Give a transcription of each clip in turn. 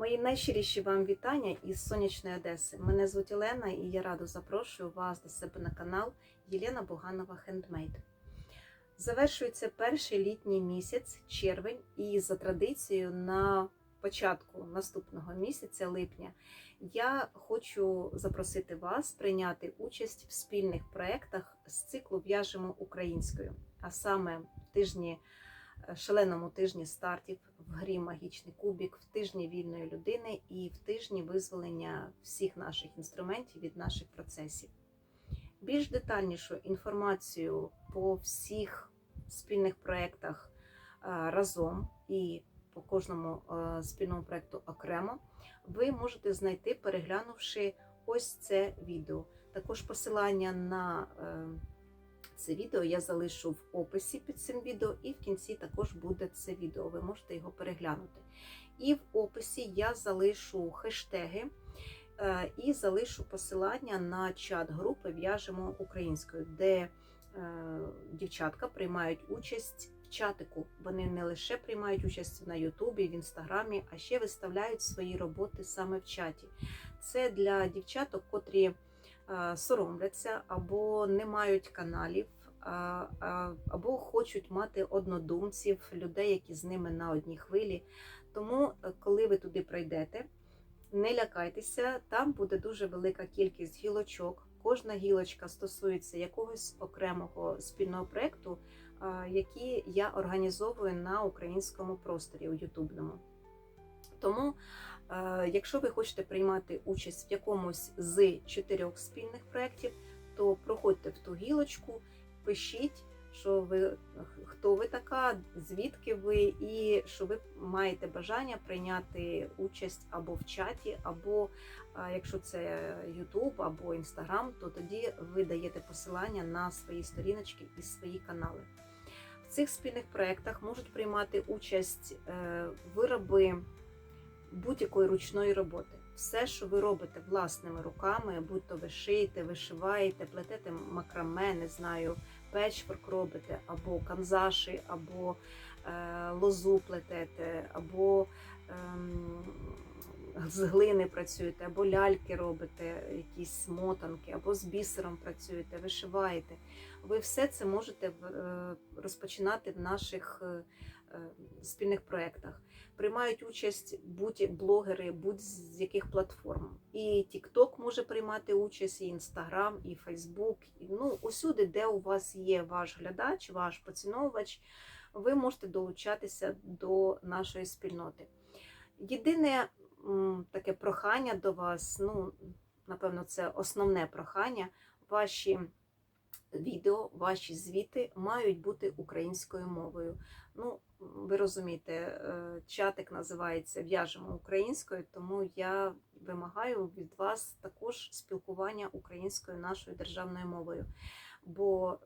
Мої найщиріші вам вітання із сонячної Одеси. Мене звуть Олена і я радо запрошую вас до себе на канал Єлена Буганова Хендмейд. Завершується перший літній місяць, червень, і за традицією на початку наступного місяця, липня, я хочу запросити вас прийняти участь в спільних проєктах з циклу В'яжемо українською, а саме в тижні шаленому тижні стартів в грі Магічний кубік, в тижні вільної людини і в тижні визволення всіх наших інструментів від наших процесів. Більш детальнішу інформацію по всіх спільних проєктах е, разом і по кожному е, спільному проєкту окремо ви можете знайти, переглянувши ось це відео. Також посилання на е, це відео я залишу в описі під цим відео, і в кінці також буде це відео. Ви можете його переглянути. І в описі я залишу хештеги е, і залишу посилання на чат групи В'яжемо українською, де е, дівчатка приймають участь чатику. Вони не лише приймають участь на Ютубі, в інстаграмі, а ще виставляють свої роботи саме в чаті. Це для дівчаток, котрі соромляться або не мають каналів, або хочуть мати однодумців, людей, які з ними на одній хвилі. Тому, е, коли ви туди прийдете, не лякайтеся, там буде дуже велика кількість гілочок. Кожна гілочка стосується якогось окремого спільного проєкту, який я організовую на українському просторі у Ютубному. Тому, е, якщо ви хочете приймати участь в якомусь з чотирьох спільних проєктів, то проходьте в ту гілочку, пишіть, що ви хто ви така, звідки ви, і що ви маєте бажання прийняти участь або в чаті, або якщо це YouTube або Instagram, то тоді ви даєте посилання на свої сторіночки і свої канали. В цих спільних проєктах можуть приймати участь е, вироби будь-якої ручної роботи. Все, що ви робите власними руками, будь то ви шиєте, вишиваєте, плетете макраме, не знаю, печворк робите, або канзаші, або е, лозу плетете, або ем, з глини працюєте, або ляльки робите, якісь мотанки, або з бісером працюєте, вишиваєте. Ви все це можете е, розпочинати в наших е, е, спільних проєктах. Приймають участь будь-блогери, будь-з яких платформ. І TikTok може приймати участь, і Instagram, і Facebook. Ну, усюди, де у вас є ваш глядач, ваш поціновувач, ви можете долучатися до нашої спільноти. Єдине таке прохання до вас, ну, напевно, це основне прохання. Ваші відео, ваші звіти мають бути українською мовою. Ну, ви розумієте, е, чатик називається В'яжемо українською, тому я вимагаю від вас також спілкування українською нашою державною мовою. Бо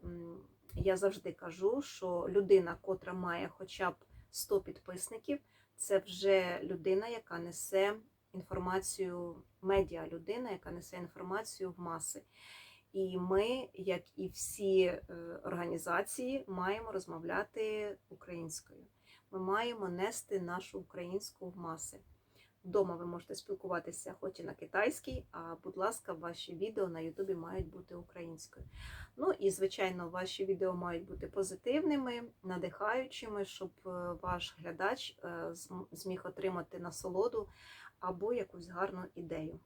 я завжди кажу, що людина, котра має хоча б 100 підписників, це вже людина, яка несе інформацію, медіа людина, яка несе інформацію в маси. І ми, як і всі е, організації, маємо розмовляти українською. Ми маємо нести нашу українську в маси. Вдома ви можете спілкуватися хоч і на китайській, а будь ласка, ваші відео на Ютубі мають бути українською. Ну і, звичайно, ваші відео мають бути позитивними, надихаючими, щоб е, ваш глядач е, зміг отримати насолоду або якусь гарну ідею.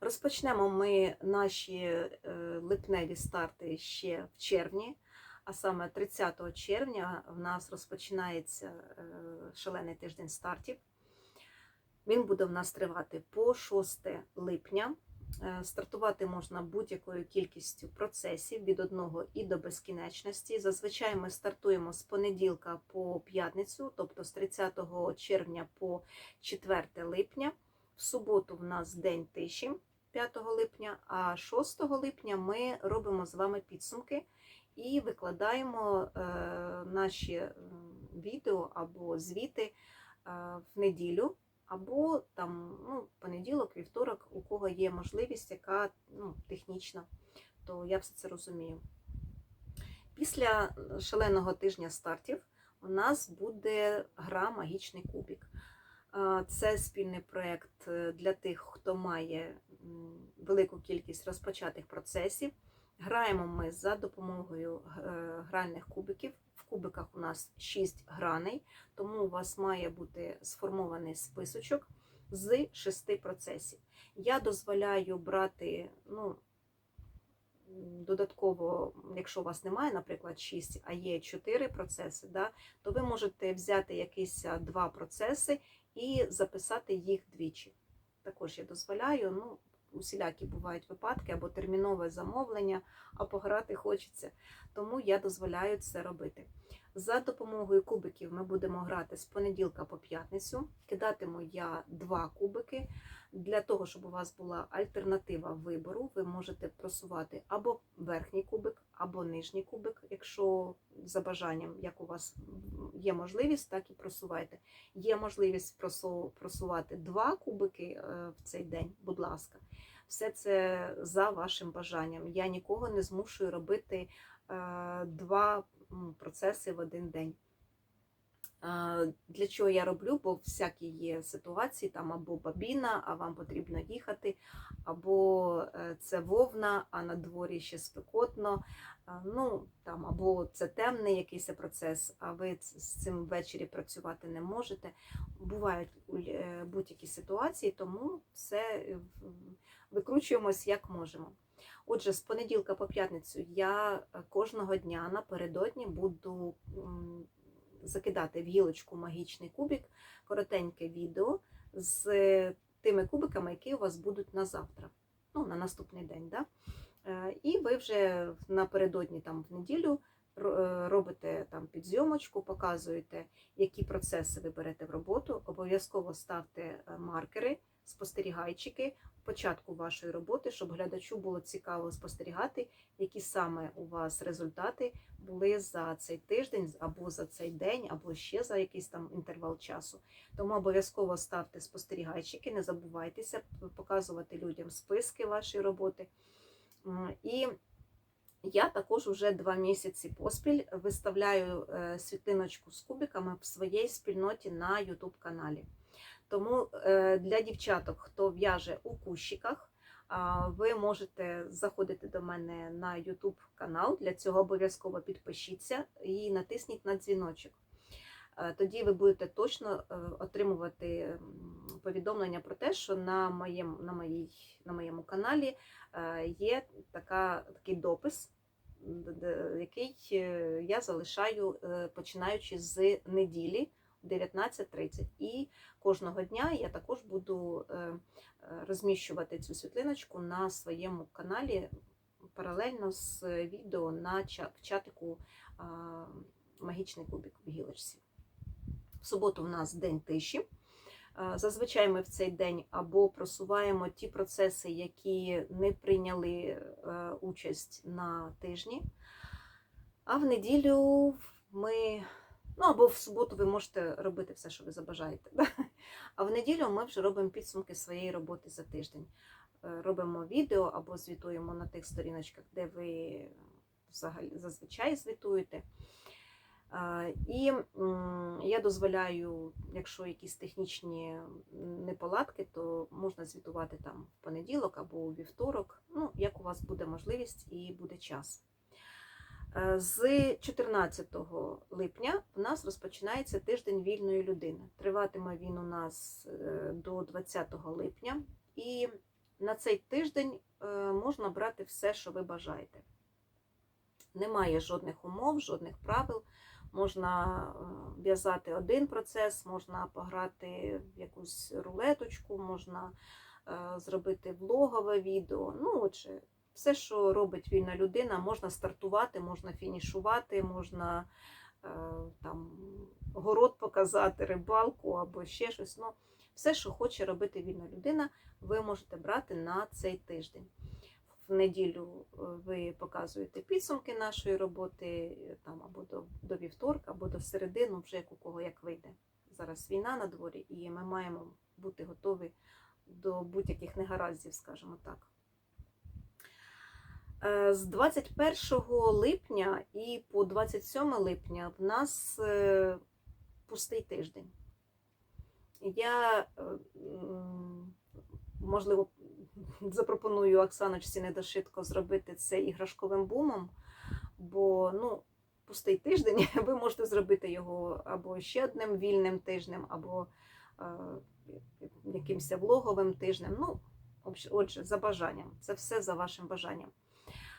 Розпочнемо ми наші е, липневі старти ще в червні, а саме 30 червня в нас розпочинається е, шалений тиждень стартів. Він буде в нас тривати по 6 липня. Е, Стартувати можна будь-якою кількістю процесів від одного і до безкінечності. Зазвичай ми стартуємо з понеділка по п'ятницю, тобто з 30 червня по 4 липня. В суботу в нас день тиші 5 липня, а 6 липня ми робимо з вами підсумки і викладаємо е, наші відео або звіти е, в неділю, або там ну, понеділок, вівторок, у кого є можливість, яка ну, технічна, то я все це розумію. Після шаленого тижня стартів у нас буде гра Магічний кубік. Це спільний проєкт е, для тих, хто має велику кількість розпочатих процесів. Граємо ми за допомогою е, гральних кубиків. В кубиках у нас 6 граней, тому у вас має бути сформований списочок з 6 процесів. Я дозволяю брати, ну, додатково, якщо у вас немає, наприклад, 6, а є 4 процеси, да, то ви можете взяти якісь а, два процеси і записати їх двічі. Також я дозволяю, ну, усілякі бувають випадки, або термінове замовлення, а пограти хочеться. Тому я дозволяю це робити. За допомогою кубиків ми будемо грати з понеділка по п'ятницю. Кидатиму я два кубики. Для того, щоб у вас була альтернатива вибору, ви можете просувати або верхній кубик, або нижній кубик, якщо за бажанням, як у вас є можливість, так і просувайте. Є можливість просувати два кубики е, в цей день, будь ласка. Все це за вашим бажанням. Я нікого не змушую робити е, два процеси в один день. Для чого я роблю? Бо всякі є ситуації, там або бабіна, а вам потрібно їхати, або е, це вовна, а на дворі ще спекотно. Ну, там, або це темний якийсь процес, а ви з цим ввечері працювати не можете. Бувають е, будь-які ситуації, тому все е, викручуємось як можемо. Отже, з понеділка по п'ятницю я е, кожного дня напередодні буду закидати в гілочку магічний кубик, коротеньке відео з тими кубиками, які у вас будуть на завтра, ну, на наступний день. Да? Е, І ви вже напередодні там в неділю е, робите там підзйомочку, показуєте, які процеси ви берете в роботу. Обов'язково ставте маркери, спостерігайчики початку вашої роботи, щоб глядачу було цікаво спостерігати, які саме у вас результати були за цей тиждень, або за цей день, або ще за якийсь там інтервал часу. Тому обов'язково ставте спостерігайчики, не забувайтеся показувати людям списки вашої роботи. І я також вже два місяці поспіль виставляю е, світлиночку з кубиками в своїй спільноті на YouTube каналі. Тому е, для дівчаток, хто в'яже у кущиках, ви можете заходити до мене на YouTube канал. Для цього обов'язково підпишіться і натисніть на дзвіночок. Е, Тоді ви будете точно е, отримувати повідомлення про те, що на моєму, на моїй, на моєму каналі є така, такий допис, який я залишаю починаючи з неділі. 19.30. І кожного дня я також буду е, е, розміщувати цю світлиночку на своєму каналі паралельно з відео на чатику Магічний кубик в гілочці. В суботу в нас день тиші. Е, Зазвичай ми в цей день або просуваємо ті процеси, які не прийняли участь на тижні, а в неділю ми Ну, або в суботу ви можете робити все, що ви забажаєте. А в неділю ми вже робимо підсумки своєї роботи за тиждень. Е, Робимо відео або звітуємо на тих сторіночках, де ви взагалі зазвичай звітуєте. Е, І я дозволяю, якщо якісь технічні неполадки, то можна звітувати там в понеділок або у вівторок, ну, як у вас буде можливість і буде час. Е, З 14 липня у нас розпочинається тиждень вільної людини. Триватиме він у нас е, до 20 липня, і на цей тиждень е, можна брати все, що ви бажаєте. Немає жодних умов, жодних правил. Можна в'язати один процес, можна пограти в якусь рулеточку, можна зробити влогове відео. Ну, отже, все, що робить вільна людина, можна стартувати, можна фінішувати, можна е, там город показати, рибалку або ще щось. Ну, все, що хоче робити вільна людина, ви можете брати на цей тиждень. В неділю е, ви показуєте підсумки нашої роботи там або до, до вівторка, або до середи, ну вже як у кого як вийде. Зараз війна на дворі, і ми маємо бути готові до будь-яких негараздів, скажімо так. Е, З 21 липня і по 27 липня в нас е, пустий тиждень. Я, е, можливо, запропоную Оксаночці недошитко зробити це іграшковим бумом, бо ну, пустий тиждень, ви можете зробити його або ще одним вільним тижнем, або якимось влоговим тижнем. Ну, отже, за бажанням. Це все за вашим бажанням.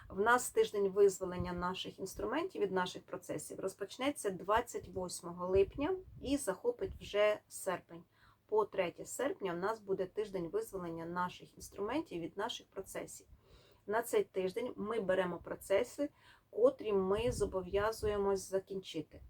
В нас тиждень визволення наших інструментів від наших процесів розпочнеться 28 липня і захопить вже серпень. По 3 серпня в нас буде тиждень визволення наших інструментів від наших процесів. На цей тиждень ми беремо процеси, котрі ми зобов'язуємось закінчити.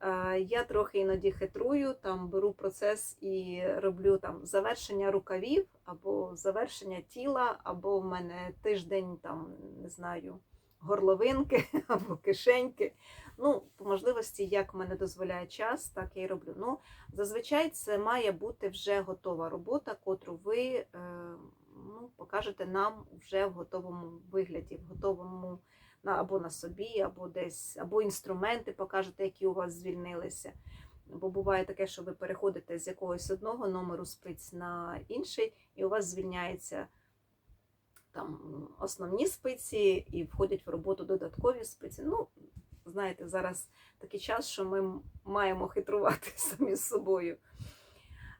Е, Я трохи іноді хитрую, там беру процес і роблю там завершення рукавів, або завершення тіла, або в мене тиждень там, не знаю, горловинки або кишеньки. Ну, по можливості, як мене дозволяє час, так я і роблю. Ну, зазвичай це має бути вже готова робота, котру ви е, ну, покажете нам вже в готовому вигляді, в готовому або на собі, або десь, або інструменти покажете, які у вас звільнилися. Бо буває таке, що ви переходите з якогось одного номеру спиць на інший, і у вас звільняється там основні спиці і входять в роботу додаткові спиці. Ну, знаєте, зараз такий час, що ми маємо хитрувати самі з собою.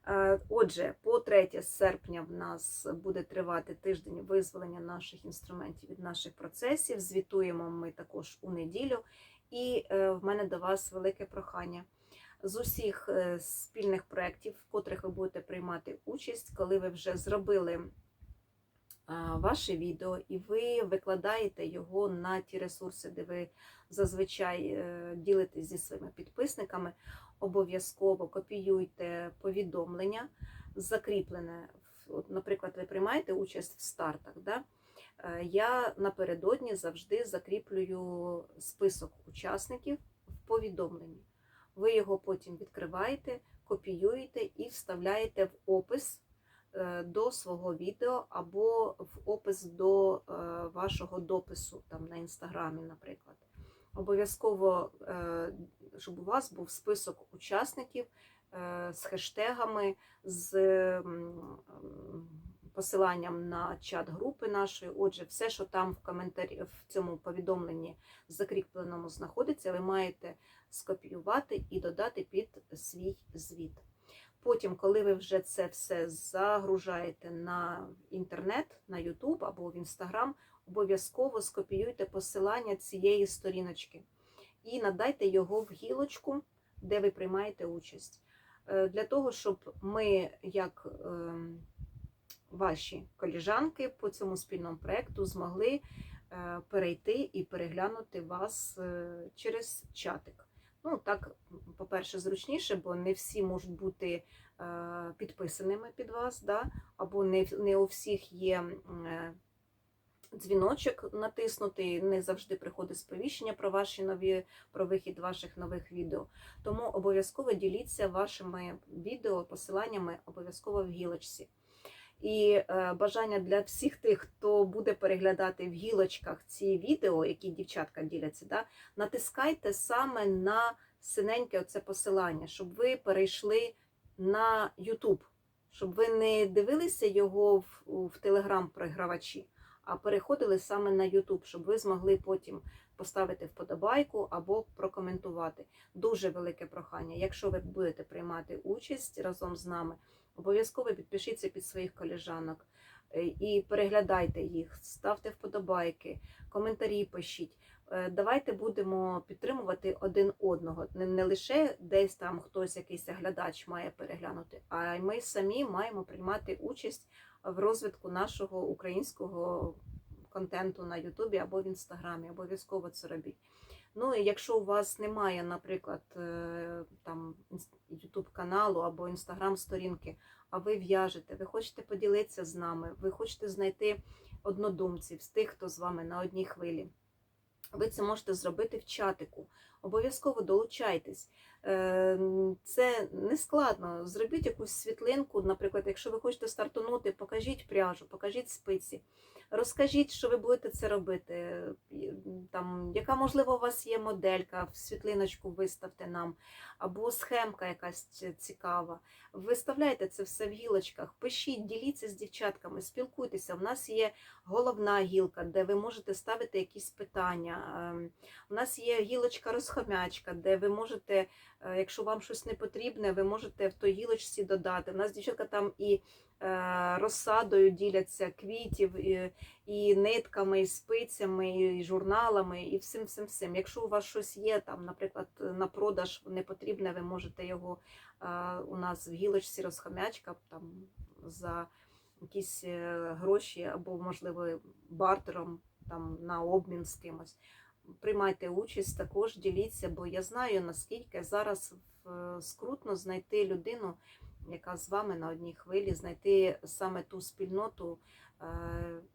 Е, Отже, по 3 серпня в нас буде тривати тиждень визволення наших інструментів від наших процесів. Звітуємо ми також у неділю. І е, в мене до вас велике прохання. З усіх е, спільних проєктів, в котрих ви будете приймати участь, коли ви вже зробили ваше відео і ви викладаєте його на ті ресурси, де ви зазвичай ділитесь зі своїми підписниками, обов'язково копіюйте повідомлення, закріплене. Наприклад, ви приймаєте участь в стартах. Да? Е, Я напередодні завжди закріплюю список учасників в повідомленні. Ви його потім відкриваєте, копіюєте і вставляєте в опис е, до свого відео або в опис до е, вашого допису там на інстаграмі, наприклад. Обов'язково, е, щоб у вас був список учасників е, з хештегами, з посиланням на чат групи нашої. Отже, все, що там в коментарі в цьому повідомленні закріпленому знаходиться, ви маєте скопіювати і додати під свій звіт. Потім, коли ви вже це все загружаєте на інтернет, на YouTube або в Instagram, обов'язково скопіюйте посилання цієї сторіночки і надайте його в гілочку, де ви приймаєте участь. Е, Для того, щоб ми, як ем, ваші коліжанки по цьому спільному проєкту, змогли е, перейти і переглянути вас е, через чатик. Ну, так, по-перше, зручніше, бо не всі можуть бути підписаними під вас, да? або не, не у всіх є дзвіночок натиснутий, не завжди приходить сповіщення про ваші нові, про вихід ваших нових відео. Тому обов'язково діліться вашими відео, посиланнями обов'язково в гілочці. І е, бажання для всіх тих, хто буде переглядати в гілочках ці відео, які дівчатка діляться, да, натискайте саме на синеньке оце посилання, щоб ви перейшли на YouTube, щоб ви не дивилися його в, в Telegram-програвачі, а переходили саме на YouTube, щоб ви змогли потім поставити вподобайку або прокоментувати. Дуже велике прохання. Якщо ви будете приймати участь разом з нами, обов'язково підпишіться під своїх коліжанок е, і переглядайте їх, ставте вподобайки, коментарі пишіть. Е, Давайте будемо підтримувати один одного. Не лише десь там хтось, якийсь глядач має переглянути, а й ми самі маємо приймати участь в розвитку нашого українського контенту на Ютубі або в Інстаграмі. Обов'язково це робіть. Ну і якщо у вас немає, наприклад, е, там Ютуб каналу або Інстаграм сторінки, а ви в'яжете, ви хочете поділитися з нами, ви хочете знайти однодумців з тих, хто з вами на одній хвилі. Ви це можете зробити в чатику. Обов'язково долучайтесь. Е, Це не складно. Зробіть якусь світлинку. Наприклад, якщо ви хочете стартанути, покажіть пряжу, покажіть спиці. Розкажіть, що ви будете це робити. Там, яка, можливо, у вас є моделька, в світлиночку виставте нам, або схемка якась цікава. Виставляйте це все в гілочках, пишіть, діліться з дівчатками, спілкуйтеся. У нас є головна гілка, де ви можете ставити якісь питання. Ем, У нас є гілочка розхомячка, де ви можете, якщо вам щось не потрібне, ви можете в той гілочці додати. У нас дівчатка там і е, розсадою діляться квітів, і, і нитками, і спицями, і журналами, і всім всім всім. Якщо у вас щось є, там, наприклад, на продаж не потрібне, ви можете його е, у нас в гілочці розхомячка там за якісь е, гроші або, можливо, бартером там, на обмін з кимось. Приймайте участь, також діліться, бо я знаю, наскільки зараз е, скрутно знайти людину, яка з вами на одній хвилі, знайти саме ту спільноту, е,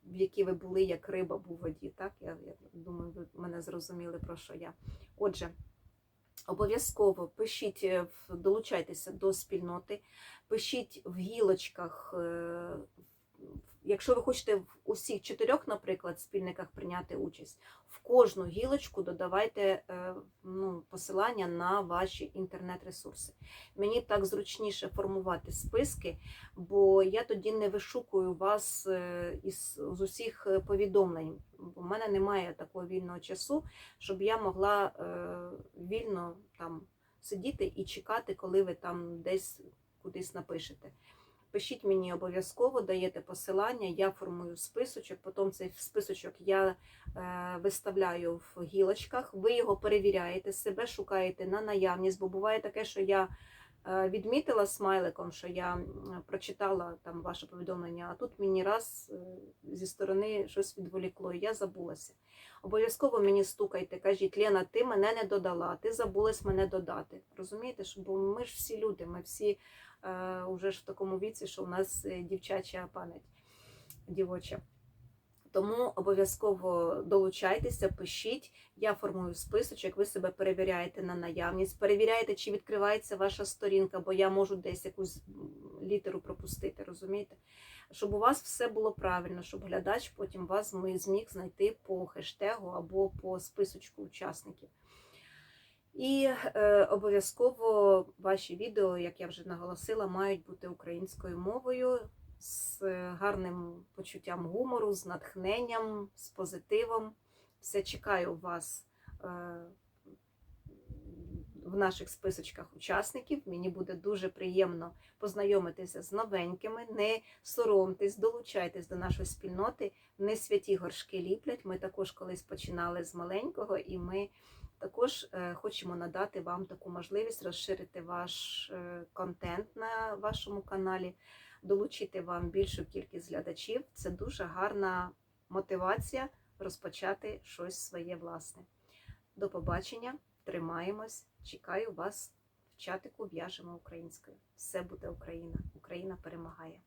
в якій ви були, як риба був у воді. Так? Я, я думаю, ви мене зрозуміли, про що я. Отже, обов'язково пишіть, е, в- долучайтеся до спільноти, пишіть в гілочках. е, Якщо ви хочете в усіх чотирьох, наприклад, спільниках прийняти участь, в кожну гілочку додавайте е, ну, посилання на ваші інтернет-ресурси. Мені так зручніше формувати списки, бо я тоді не вишукую вас е, із з усіх е, повідомлень. Бо в мене немає такого вільного часу, щоб я могла вільно там сидіти і чекати, коли ви там десь кудись напишете. Пишіть мені обов'язково, даєте посилання, я формую списочок, потім цей списочок я е, виставляю в гілочках, ви його перевіряєте, себе шукаєте на наявність, бо буває таке, що я е, відмітила смайликом, що я прочитала там ваше повідомлення, а тут мені раз е, зі сторони щось відволікло, і я забулася. Обов'язково мені стукайте, кажіть, Лена, ти мене не додала, ти забулась мене додати. Розумієте, бо ми ж всі люди, ми всі е, уже ж в такому віці, що у нас е, дівчача пам'ять дівоча. Тому обов'язково долучайтеся, пишіть. Я формую списочок, ви себе перевіряєте на наявність, перевіряєте, чи відкривається ваша сторінка, бо я можу десь якусь літеру пропустити, розумієте? Щоб у вас все було правильно, щоб глядач потім вас зміг знайти по хештегу або по списочку учасників. І е, обов'язково ваші відео, як я вже наголосила, мають бути українською мовою з е, гарним почуттям гумору, з натхненням, з позитивом. Все чекаю вас е, в наших списочках учасників. Мені буде дуже приємно познайомитися з новенькими. Не соромтесь, долучайтесь до нашої спільноти. Не святі горшки ліплять. Ми також колись починали з маленького, і ми також е, хочемо надати вам таку можливість розширити ваш е, контент на вашому каналі, долучити вам більшу кількість глядачів. Це дуже гарна мотивація розпочати щось своє власне. До побачення, тримаємось, чекаю вас в чатику, в'яжемо українською. Все буде Україна. Україна перемагає.